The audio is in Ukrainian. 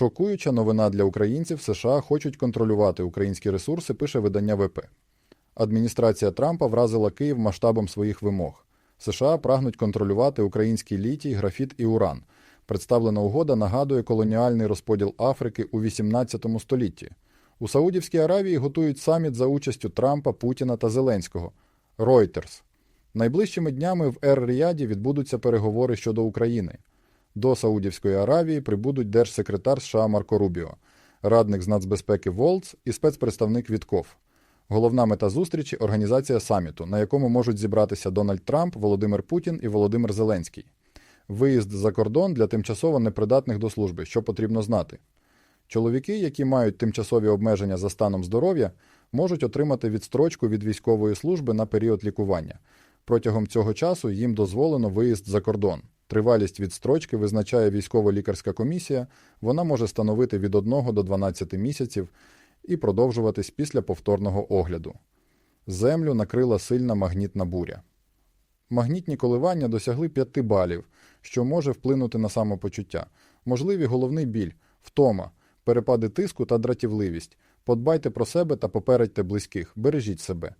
Шокуюча новина для українців США хочуть контролювати українські ресурси, пише видання ВП. Адміністрація Трампа вразила Київ масштабом своїх вимог. США прагнуть контролювати український літій, графіт і уран. Представлена угода нагадує колоніальний розподіл Африки у 18 столітті. У Саудівській Аравії готують саміт за участю Трампа, Путіна та Зеленського. Reuters. Найближчими днями в Ер-Ріяді відбудуться переговори щодо України. До Саудівської Аравії прибудуть держсекретар США Марко Рубіо, радник з нацбезпеки Волц і спецпредставник Вітков. Головна мета зустрічі організація саміту, на якому можуть зібратися Дональд Трамп, Володимир Путін і Володимир Зеленський. Виїзд за кордон для тимчасово непридатних до служби, що потрібно знати. Чоловіки, які мають тимчасові обмеження за станом здоров'я, можуть отримати відстрочку від військової служби на період лікування. Протягом цього часу їм дозволено виїзд за кордон. Тривалість відстрочки визначає військово-лікарська комісія, вона може становити від 1 до 12 місяців і продовжуватись після повторного огляду. Землю накрила сильна магнітна буря. Магнітні коливання досягли 5 балів, що може вплинути на самопочуття. Можливі головний біль, втома, перепади тиску та дратівливість. Подбайте про себе та попередьте близьких, бережіть себе.